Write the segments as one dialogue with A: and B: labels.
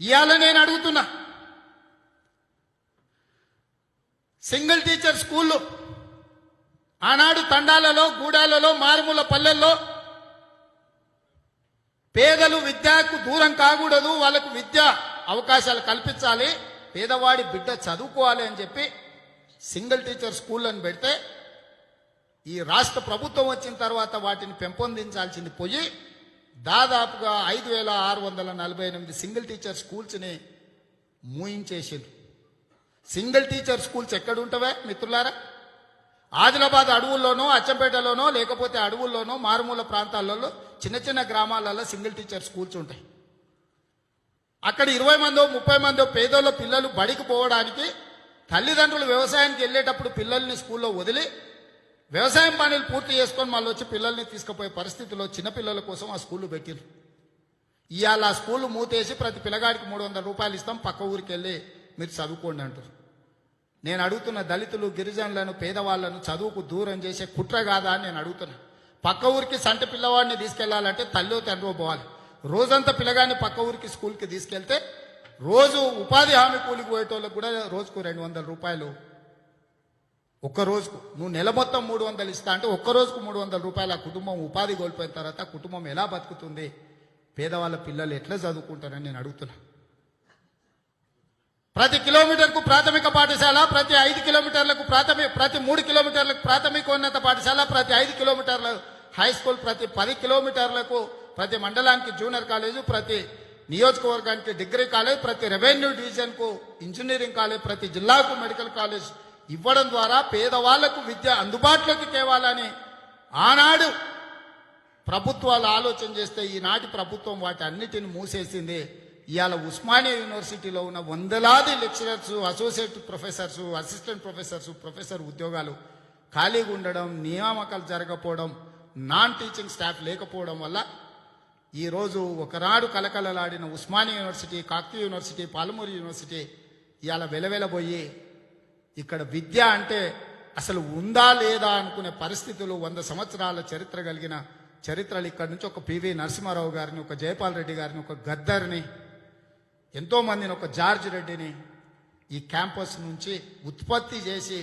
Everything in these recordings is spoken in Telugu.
A: ఇవాళ నేను అడుగుతున్నా. సింగిల్ టీచర్ స్కూళ్ళు ఆనాడు తండాలలో గూడాలలో మారుమూల పల్లెల్లో పేదలు విద్యకు దూరం కాకూడదు వాళ్ళకు విద్య అవకాశాలు కల్పించాలి పేదవాడి బిడ్డ చదువుకోవాలి అని చెప్పి సింగిల్ టీచర్ స్కూళ్ళని పెడితే ఈ రాష్ట్ర ప్రభుత్వం వచ్చిన తర్వాత వాటిని పెంపొందించాల్సింది పోయి దాదాపుగా ఐదు వేల ఆరు వందల నలభై ఎనిమిది సింగిల్ టీచర్ స్కూల్స్ని మూయించేసిండ్రు. సింగిల్ టీచర్ స్కూల్స్ ఎక్కడ ఉంటవే మిత్రులారా? ఆదిలాబాద్ అడవుల్లోనో అచ్చంపేటలోనో లేకపోతే అడవుల్లోనో మారుమూల ప్రాంతాలలో చిన్న చిన్న గ్రామాలలో సింగిల్ టీచర్ స్కూల్స్ ఉంటాయి. అక్కడ ఇరవై మందో ముప్పై మందో పేదోళ్ళ పిల్లలు బడికి పోవడానికి తల్లిదండ్రులు వ్యవసాయానికి వెళ్ళేటప్పుడు పిల్లల్ని స్కూల్లో వదిలి వ్యవసాయం పనులు పూర్తి చేసుకొని మళ్ళీ వచ్చి పిల్లల్ని తీసుకుపోయే పరిస్థితిలో చిన్నపిల్లల కోసం ఆ స్కూళ్ళు పెట్టిరు ఇవాళ ఆ స్కూల్ మూతేసి ప్రతి పిల్లగాడికి మూడు వందల రూపాయలు ఇస్తాం పక్క ఊరికి వెళ్ళి మీరు చదువుకోండి అంటారు. నేను అడుగుతున్న దళితులు గిరిజనులను పేదవాళ్ళను చదువుకు దూరం చేసే కుట్ర కాదా అని నేను అడుగుతున్నా. పక్క ఊరికి సంట పిల్లవాడిని తీసుకెళ్ళాలంటే తల్లి తండ్రి పోవాలి. రోజంతా పిల్లగాడిని పక్క ఊరికి స్కూల్కి తీసుకెళ్తే రోజు ఉపాధి హామీ కూలికి పోయేటోళ్ళకి కూడా రోజుకు రెండు వందల రూపాయలు ఒక్క రోజుకు నువ్వు నెల మొత్తం మూడు వందలు ఇస్తా అంటే ఒక్క రోజుకు మూడు వందల రూపాయలు ఆ కుటుంబం ఉపాధి కోల్పోయిన తర్వాత కుటుంబం ఎలా బతుకుతుంది? పేదవాళ్ళ పిల్లలు ఎట్లా చదువుకుంటారని నేను అడుగుతున్నా. ప్రతి కిలోమీటర్కు ప్రాథమిక పాఠశాల ప్రతి ఐదు కిలోమీటర్లకు ప్రాథమిక ప్రతి మూడు కిలోమీటర్లకు ప్రాథమికోన్నత పాఠశాల ప్రతి ఐదు కిలోమీటర్ల హై స్కూల్ ప్రతి పది కిలోమీటర్లకు ప్రతి మండలానికి జూనియర్ కాలేజు ప్రతి నియోజకవర్గానికి డిగ్రీ కాలేజ్ ప్రతి రెవెన్యూ డివిజన్కు ఇంజనీరింగ్ కాలేజ్ ప్రతి జిల్లాకు మెడికల్ కాలేజ్ ఇవ్వడం ద్వారా పేదవాళ్ళకు విద్య అందుబాటులోకి తేవాలని ఆనాడు ప్రభుత్వాలు ఆలోచన చేస్తే ఈనాటి ప్రభుత్వం వాటి అన్నిటిని మూసేసింది. ఇవాళ ఉస్మానియా యూనివర్సిటీలో ఉన్న వందలాది lecturers associate professors assistant professors professor ఉద్యోగాలు ఖాళీగా ఉండడం నియామకాలు జరగకపోవడం నాన్ టీచింగ్ స్టాఫ్ లేకపోవడం వల్ల ఈరోజు ఒకనాడు కలకలలాడిన Osmania university Kakatiya university Palamuru university ఇవాళ వెలవెలబోయి ఇక్కడ విద్య అంటే అసలు ఉందా లేదా అనుకునే పరిస్థితులు వంద సంవత్సరాల చరిత్ర కలిగిన చరిత్రలు ఇక్కడ నుంచి ఒక పివి నరసింహారావు గారిని ఒక జయపాల్ రెడ్డి గారిని ఒక గద్దర్ని ఎంతోమందిని ఒక జార్జ్ రెడ్డిని ఈ క్యాంపస్ నుంచి ఉత్పత్తి చేసి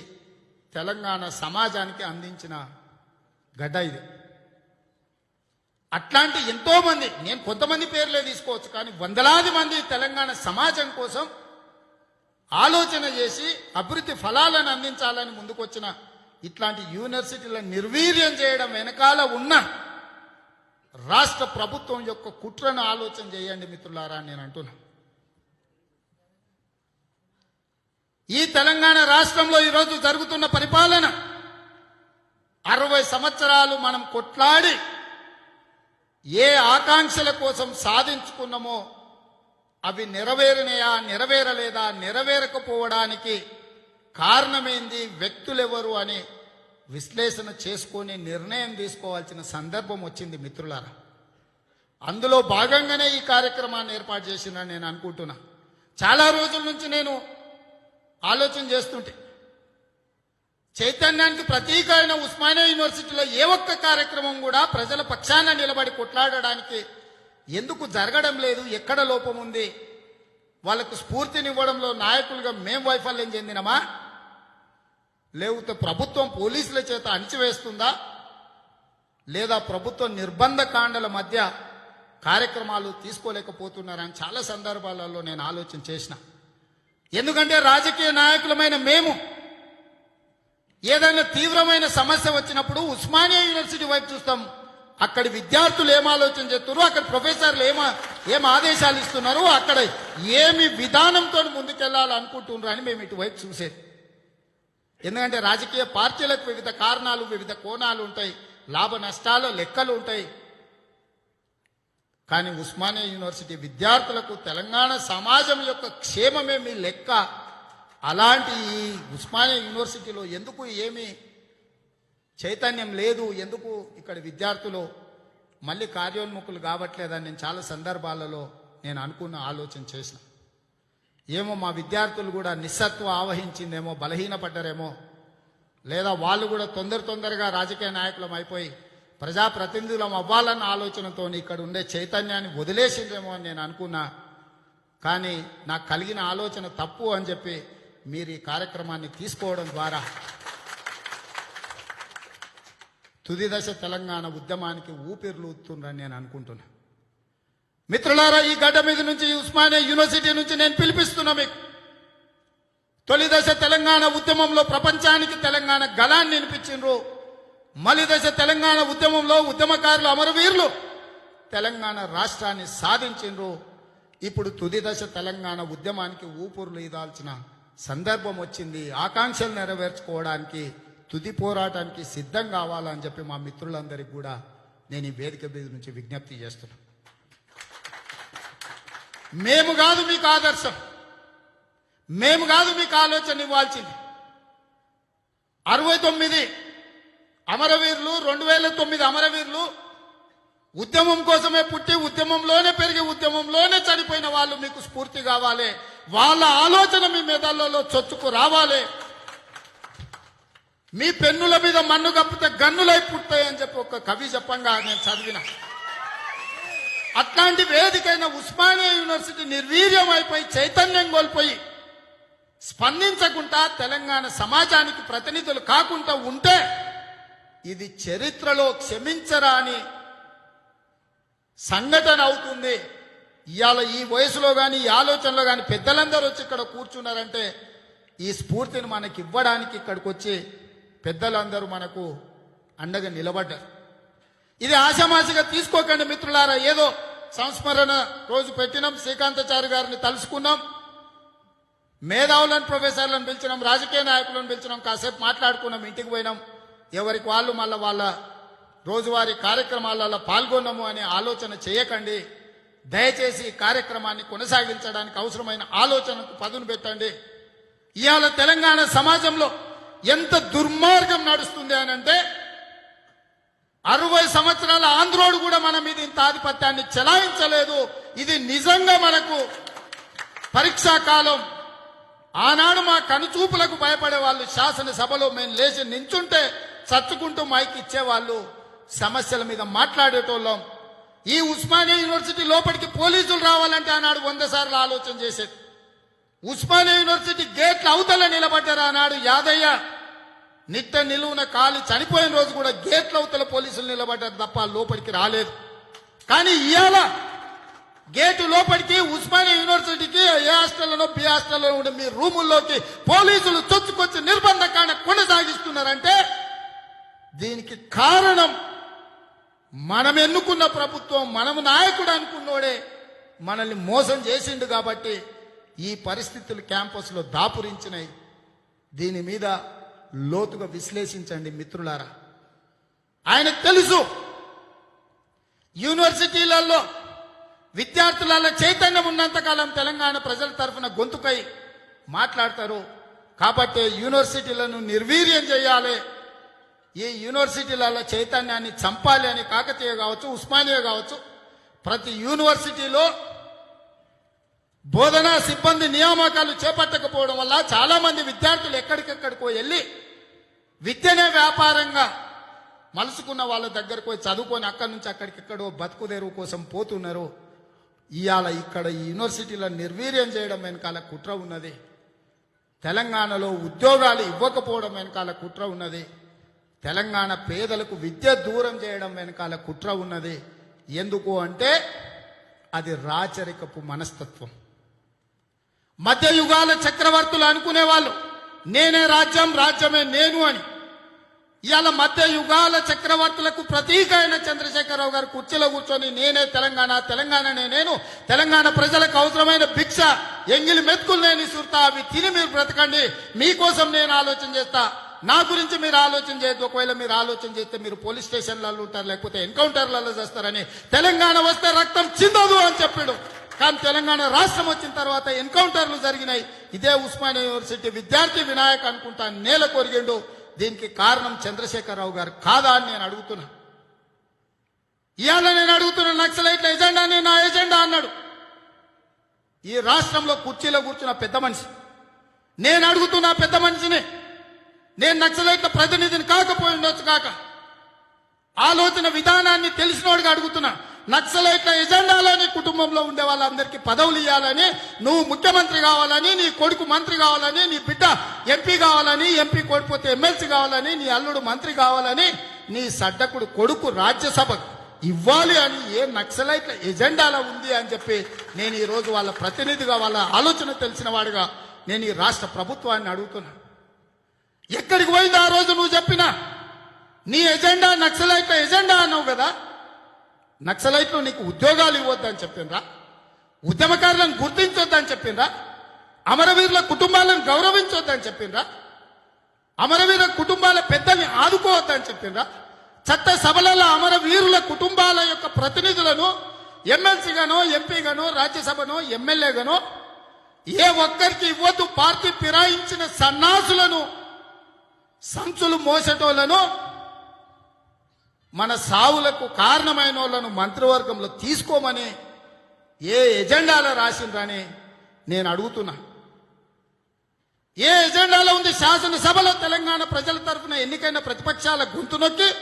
A: తెలంగాణ సమాజానికి అందించిన గడ్డ ఇది. అట్లాంటి ఎంతోమంది నేను కొంతమంది పేర్లే తీసుకోవచ్చు కానీ వందలాది మంది తెలంగాణ సమాజం కోసం ఆలోచన చేసి అభివృద్ధి ఫలాలను అందించాలని ముందుకొచ్చిన ఇట్లాంటి యూనివర్సిటీలను నిర్వీర్యం చేయడం వెనకాల ఉన్న రాష్ట్ర ప్రభుత్వం యొక్క కుట్రను ఆలోచన చేయండి మిత్రులారా నేను అంటున్నా. ఈ తెలంగాణ రాష్ట్రంలో ఈరోజు జరుగుతున్న పరిపాలన అరవై సంవత్సరాలు మనం కొట్లాడి ఏ ఆకాంక్షల కోసం సాధించుకున్నామో అవి నెరవేరినయా నెరవేరలేదా నెరవేరకపోవడానికి కారణమైంది వ్యక్తులెవరు అని విశ్లేషణ చేసుకొని నిర్ణయం తీసుకోవాల్సిన సందర్భం వచ్చింది మిత్రులారా. అందులో భాగంగానే ఈ కార్యక్రమాన్ని ఏర్పాటు చేసిందని నేను అనుకుంటున్నా. చాలా రోజుల నుంచి నేను ఆలోచన చేస్తుంటే చైతన్యానికి ప్రతీక అయిన ఉస్మానియా యూనివర్సిటీలో ఏ ఒక్క కార్యక్రమం కూడా ప్రజల పక్షాన నిలబడి కొట్లాడడానికి ఎందుకు జరగడం లేదు? ఎక్కడ లోపం ఉంది? వాళ్ళకు స్ఫూర్తినివ్వడంలో నాయకులుగా మేం వైఫల్యం చెందినమా? లేకపోతే ప్రభుత్వం పోలీసుల చేత అణిచివేస్తుందా? లేదా ప్రభుత్వం నిర్బంధ కాండల మధ్య కార్యక్రమాలు తీసుకోలేకపోతున్నారని చాలా సందర్భాలలో నేను ఆలోచన చేసిన. ఎందుకంటే రాజకీయ నాయకులమైన మేము ఏదైనా తీవ్రమైన సమస్య వచ్చినప్పుడు ఉస్మానియా యూనివర్సిటీ వైపు చూస్తాం. అక్కడి విద్యార్థులు ఏం ఆలోచన చేస్తున్నారు? అక్కడ ప్రొఫెసర్లు ఏమ ఏం ఆదేశాలు ఇస్తున్నారు అక్కడ ఏమి విధానంతో ముందుకెళ్ళాలి అనుకుంటున్నారు అని మేము ఇటువైపు చూసేది. ఎందుకంటే రాజకీయ పార్టీలకు వివిధ కారణాలు వివిధ కోణాలు ఉంటాయి. లాభ నష్టాలు లెక్కలు ఉంటాయి. కానీ ఉస్మానియా యూనివర్సిటీ విద్యార్థులకు తెలంగాణ సమాజం యొక్క క్షేమమే మీ లెక్క. అలాంటి ఈ ఉస్మానియా యూనివర్సిటీలో ఎందుకు ఏమీ చైతన్యం లేదు ఎందుకు ఇక్కడ విద్యార్థులు మళ్ళీ కార్యోన్ముఖులు కావట్లేదని నేను చాలా సందర్భాలలో నేను అనుకున్న ఆలోచన చేసిన. ఏమో మా విద్యార్థులు కూడా నిస్సత్వం ఆవహించిందేమో బలహీనపడ్డారేమో లేదా వాళ్ళు కూడా తొందర తొందరగా రాజకీయ నాయకులం అయిపోయి ప్రజాప్రతినిధులం అవ్వాలన్న ఆలోచనతో ఇక్కడ ఉండే చైతన్యాన్ని వదిలేసిందేమో అని నేను అనుకున్నా. కానీ నాకు కలిగిన ఆలోచన తప్పు అని చెప్పి మీరు ఈ కార్యక్రమాన్ని తీసుకోవడం ద్వారా తుది దశ తెలంగాణ ఉద్యమానికి ఊపిరిలూతుందని నేను అనుకుంటున్నా. మిత్రులారా ఈ గడ్డ మీద నుంచి ఉస్మానియా యూనివర్సిటీ నుంచి నేను పిలిపిస్తున్నా మీకు. తొలి దశ తెలంగాణ ఉద్యమంలో ప్రపంచానికి తెలంగాణ గలాన్ని వినిపించిండ్రు. మలి దశ తెలంగాణ ఉద్యమంలో ఉద్యమకారులు అమరవీరులు తెలంగాణ రాష్ట్రాన్ని సాధించిండ్రు. ఇప్పుడు తుది దశ తెలంగాణ ఉద్యమానికి ఊపిరులు ఇదాల్సిన సందర్భం వచ్చింది. ఆకాంక్షలు నెరవేర్చుకోవడానికి తుది పోరాటానికి సిద్ధం కావాలని చెప్పి మా మిత్రులందరికీ కూడా నేను ఈ వేదిక మీద నుంచి విజ్ఞప్తి చేస్తున్నాను మేము కాదు మీకు ఆదర్శం. మేము కాదు మీకు ఆలోచన ఇవ్వాల్సింది. అరవై తొమ్మిది అమరవీరులు రెండు వేల తొమ్మిది అమరవీరులు ఉద్యమం కోసమే పుట్టి ఉద్యమంలోనే పెరిగి ఉద్యమంలోనే చనిపోయిన వాళ్ళు మీకు స్ఫూర్తి కావాలి. వాళ్ళ ఆలోచన మీ మెదళ్ళలో చొచ్చుకు రావాలి. మీ పెన్నుల మీద మన్ను కప్పితే గన్నులై పుట్టాయని చెప్పి ఒక కవి చెప్పంగా నేను చదివిన. అట్లాంటి వేదికైన ఉస్మానియా యూనివర్సిటీ నిర్వీర్యం అయిపోయి చైతన్యం కోల్పోయి స్పందించకుండా తెలంగాణ సమాజానికి ప్రతినిధులు కాకుండా ఉంటే ఇది చరిత్రలో క్షమించరాని సంఘటన అవుతుంది. ఇవాళ ఈ వయసులో కానీ ఈ ఆలోచనలో కానీ పెద్దలందరూ వచ్చి ఇక్కడ కూర్చున్నారంటే ఈ స్ఫూర్తిని మనకి ఇవ్వడానికి ఇక్కడికి వచ్చి పెద్దలందరూ మనకు అండగా నిలబడ్డారు. ఇది ఆశామాషిగా తీసుకోకండి మిత్రులారా. ఏదో సంస్మరణ రోజు పెట్టినాం శ్రీకాంతాచారి గారిని తలుసుకున్నాం మేధావులను ప్రొఫెసర్లను పిలిచినాం రాజకీయ నాయకులను పిలిచినాం కాసేపు మాట్లాడుకున్నాం ఇంటికి పోయినాం. ఎవరికి వాళ్ళు మళ్ళీ వాళ్ళ రోజువారీ కార్యక్రమాలలో పాల్గొన్నాము అనే ఆలోచన చేయకండి. దయచేసి ఈ కార్యక్రమాన్ని కొనసాగించడానికి అవసరమైన ఆలోచనకు పదును పెట్టండి. ఇవాళ తెలంగాణ సమాజంలో ఎంత దుర్మార్గం నడుస్తుంది అని అంటే అరవై సంవత్సరాల ఆంధ్రోడు కూడా మన మీద ఇంత ఆధిపత్యాన్ని చెలాయించలేదు. ఇది నిజంగా మనకు పరీక్షా కాలం. ఆనాడు మా కనుచూపులకు భయపడే వాళ్ళు శాసనసభలో మేము లేచి నించుంటే చచ్చుకుంటూ మైక్ ఇచ్చేవాళ్ళు సమస్యల మీద మాట్లాడేటోళ్ళం. ఈ ఉస్మానియా యూనివర్సిటీ లోపలికి పోలీసులు రావాలంటే ఆనాడు వంద సార్లు ఆలోచన చేసేది. ఉస్మానియా యూనివర్సిటీ గేట్ల అవతల నిలబడ్డారు ఆనాడు యాదయ్య. నిట్ట నిలువున కాలి చనిపోయిన రోజు కూడా గేట్ల అవతల పోలీసులు నిలబడ్డారు తప్ప లోపలికి రాలేదు. కానీ ఇవాళ గేటు లోపలికి ఉస్మానియా యూనివర్సిటీకి ఏ హాస్టల్లో బి హాస్టల్లో ఉండే మీ రూముల్లోకి పోలీసులు చొచ్చుకొచ్చి నిర్బంధ కాండ కొనసాగిస్తున్నారంటే దీనికి కారణం మనం ఎన్నుకున్న ప్రభుత్వం మనం నాయకుడు అనుకున్నోడే మనల్ని మోసం చేసిండు కాబట్టి ఈ పరిస్థితులు క్యాంపస్లో దాపురించినాయి. దీని మీద లోతుగా విశ్లేషించండి మిత్రులారా. ఆయనకు తెలుసు. యూనివర్సిటీలలో విద్యార్థులలో చైతన్యం ఉన్నంతకాలం తెలంగాణ ప్రజల తరఫున గొంతుకై మాట్లాడతారు. కాబట్టి యూనివర్సిటీలను నిర్వీర్యం చేయాలి. ఈ యూనివర్సిటీలలో చైతన్యాన్ని చంపాలి అని కాకతీయ కావచ్చు ఉస్మానియా కావచ్చు. ప్రతి యూనివర్సిటీలో బోధనా సిబ్బంది నియామకాలు చేపట్టకపోవడం వల్ల చాలామంది విద్యార్థులు ఎక్కడికెక్కడికో వెళ్ళి విద్యనే వ్యాపారంగా మలుసుకున్న వాళ్ళ దగ్గరకు పోయి చదువుకొని అక్కడి నుంచి అక్కడికెక్కడో బతుకుదేరువు కోసం పోతున్నారు. ఇవాళ ఇక్కడ యూనివర్సిటీలో నిర్వీర్యం చేయడం వెనకాల కుట్ర ఉన్నది. తెలంగాణలో ఉద్యోగాలు ఇవ్వకపోవడం వెనకాల కుట్ర ఉన్నది. తెలంగాణ పేదలకు విద్య దూరం చేయడం వెనకాల కుట్ర ఉన్నది. ఎందుకు అంటే అది రాచరికపు మనస్తత్వం. మధ్యయుగాల చక్రవర్తులు అనుకునేవాళ్ళు నేనే రాజ్యం రాజ్యమే నేను అని. ఇవాళ మధ్య యుగాల చక్రవర్తులకు ప్రతీక అయిన చంద్రశేఖరరావు గారు కుర్చీలో కూర్చొని నేనే తెలంగాణ తెలంగాణనే నేను తెలంగాణ ప్రజలకు అవసరమైన భిక్ష ఎంగిలి మెతుకులు నేను సుర్తా అవి తిని మీరు బ్రతకండి మీకోసం నేను ఆలోచన చేస్తా. నా గురించి మీరు ఆలోచన చేయొద్దు ఒకవేళ మీరు ఆలోచన చేస్తే మీరు పోలీస్ స్టేషన్లలో ఉంటారు లేకపోతే ఎన్కౌంటర్లలో చేస్తారని. తెలంగాణ వస్తే రక్తం చిందదు అని చెప్పాడు. కానీ తెలంగాణ రాష్ట్రం వచ్చిన తర్వాత ఎన్కౌంటర్లు జరిగినాయి. ఇదే ఉస్మానియా యూనివర్సిటీ విద్యార్థి వినాయక్ అనుకుంటా నేల కొరిగిండు. దీనికి కారణం చంద్రశేఖరరావు గారు కాదా అని నేను అడుగుతున్నా. ఇవాళ నేను అడుగుతున్న నక్సలైట్ల ఎజెండానే నా ఎజెండా అన్నాడు. ఈ రాష్ట్రంలో కుర్చీలో కూర్చున్న పెద్ద మనిషి. నేను అడుగుతున్న పెద్ద మనిషిని నేను నక్సలైట్ల ప్రతినిధిని కాకపోయి ఉండొచ్చు కాక. ఆలోచన విధానాన్ని తెలిసినోడిగా అడుగుతున్నా. నక్సలైట్ల ఎజెండాలో నీ కుటుంబంలో ఉండే వాళ్ళందరికీ పదవులు ఇవ్వాలని నువ్వు ముఖ్యమంత్రి కావాలని నీ కొడుకు మంత్రి కావాలని నీ బిడ్డ ఎంపీ కావాలని ఎంపీ కోల్పోతే ఎమ్మెల్సీ కావాలని నీ అల్లుడు మంత్రి కావాలని నీ సడ్డకుడు కొడుకు రాజ్యసభ ఇవ్వాలి అని ఏ నక్సలైట్ల ఎజెండాలో ఉంది అని చెప్పి నేను ఈరోజు వాళ్ళ ప్రతినిధిగా వాళ్ళ ఆలోచన తెలిసిన వాడిగా నేను ఈ రాష్ట్ర ప్రభుత్వాన్ని అడుగుతున్నా. ఎక్కడికి పోయింది ఆ రోజు నువ్వు చెప్పినా? నీ ఎజెండా నక్సలైట్ల ఎజెండా అన్నావు కదా? నక్సలైట్లు నీకు ఉద్యోగాలు ఇవ్వద్దని చెప్పిండ్రా? ఉద్యమకారులను గుర్తించొద్దని చెప్పిండ్రా? అమరవీరుల కుటుంబాలను గౌరవించొద్దని చెప్పిండ్రా? అమరవీరుల కుటుంబాల పెద్దల్ని ఆదుకోవద్దని చెప్పిండ్రా? చట్ట సభలలో అమరవీరుల కుటుంబాల యొక్క ప్రతినిధులను ఎమ్మెల్సీగానో ఎంపీగానో రాజ్యసభను ఎమ్మెల్యేగానో ఏ ఒక్కరికి ఇవ్వద్దు. పార్టీ ఫిరాయించిన సన్నాసులను సంచులు మోసేటోళ్ళను మన సావులకు కారణమైన వాళ్ళను మంత్రివర్గంలో తీసుకోమని ఏ ఎజెండాలో రాసిండ్రని నేను అడుగుతున్నా. ఏ ఎజెండాలో ఉంది శాసనసభలో తెలంగాణ ప్రజల తరఫున ఎన్నికైన ప్రతిపక్షాల గొంతు నొక్కి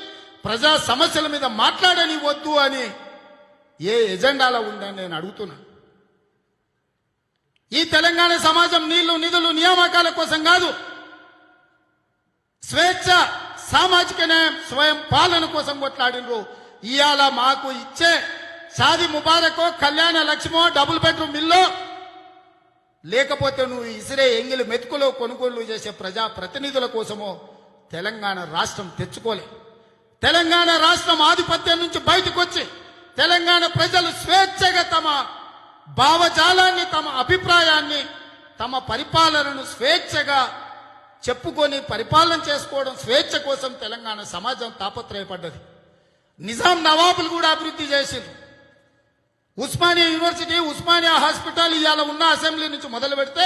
A: ప్రజా సమస్యల మీద మాట్లాడని వద్దు అని ఏ ఎజెండాలో ఉందని నేను అడుగుతున్నా. ఈ తెలంగాణ సమాజం నీళ్ళు నిధులు నియామకాల కోసం కాదు. స్వేచ్ఛ సామాజిక న్యాయం స్వయం పాలన కోసం కొట్లాడినరు ఇవాళ మాకు ఇచ్చే సాది ముబారకో కళ్యాణ లక్ష్మో డబుల్ బెడ్రూమ్ ఇల్లో. లేకపోతే నువ్వు ఇసిరే ఎంగిలి మెతుకులో కొనుగోలు చేసే ప్రజా ప్రతినిధుల కోసమో తెలంగాణ రాష్ట్రం తెచ్చుకోలే. తెలంగాణ రాష్ట్రం ఆధిపత్యం నుంచి బయటకు వచ్చి తెలంగాణ ప్రజలు స్వేచ్ఛగా తమ భావజాలాన్ని తమ అభిప్రాయాన్ని తమ పరిపాలనను స్వేచ్ఛగా చెప్పుకొని పరిపాలన చేసుకోవడం స్వేచ్ఛ కోసం తెలంగాణ సమాజం తాపత్రయపడ్డది. నిజాం నవాబులు కూడా అభివృద్ధి చేసిండ్రు. ఉస్మానియా యూనివర్సిటీ ఉస్మానియా హాస్పిటల్ ఇవాళ ఉన్న అసెంబ్లీ నుంచి మొదలు పెడితే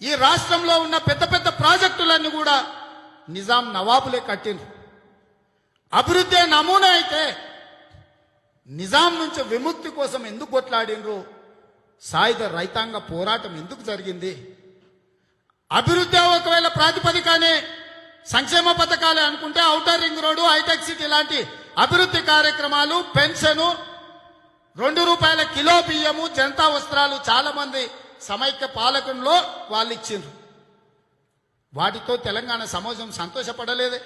A: ఈ రాష్ట్రంలో ఉన్న పెద్ద పెద్ద ప్రాజెక్టులన్నీ కూడా నిజాం నవాబులే కట్టిండ్రు. అభివృద్ధి నమూనా అయితే నిజాం నుంచి విముక్తి కోసం ఎందుకు కొట్లాడినరు సాయుధ రైతాంగ పోరాటం ఎందుకు జరిగింది? అభివృద్ధి ఒకవేళ ప్రాతిపదికనే సంక్షేమ పథకాలే అనుకుంటే outer ring road hitech city లాంటి అభివృద్ధి కార్యక్రమాలు పెన్షను రెండు రూపాయల కిలో బియ్యము జనతా వస్త్రాలు చాలా మంది సమైక్య పాలకుల్లో వాళ్ళు ఇచ్చిండ్రు వాటితో తెలంగాణ సమాజం సంతోషపడలేదే.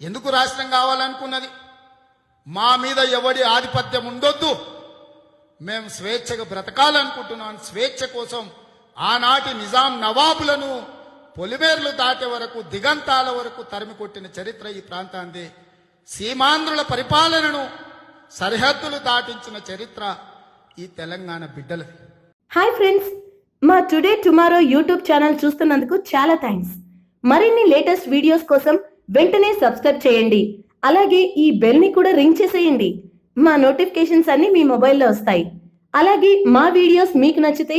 A: ఎందుకు రాష్ట్రం కావాలనుకున్నది? మా మీద ఎవడి ఆధిపత్యం ఉండొద్దు. మేము స్వేచ్ఛగా బ్రతకాలనుకుంటున్నాం. స్వేచ్ఛ కోసం ఆనాటి నిజాం నవాబులను పొలిమేర్లు దాటే వరకు దిగంతాల వరకు తరిమి కొట్టిన చరిత్ర ఈ ప్రాంతాన్ని సీమాంధ్రుల పరిపాలనను సరిహద్దులు దాటించిన చరిత్ర ఈ తెలంగాణ బిడ్డలది.
B: హాయ్ ఫ్రెండ్స్ మా టుడే టుమారో యూట్యూబ్ ఛానల్ చూస్తున్నందుకు చాలా థ్యాంక్స్ మరిన్ని లేటెస్ట్ వీడియోస్ కోసం వెంటనే సబ్స్క్రైబ్ చేయండి. అలాగే ఈ బెల్ని కూడా రింగ్ చేసేయండి. మా నోటిఫికేషన్స్ అన్ని మీ మొబైల్లో వస్తాయి. అలాగే మా వీడియోస్ మీకు నచ్చితే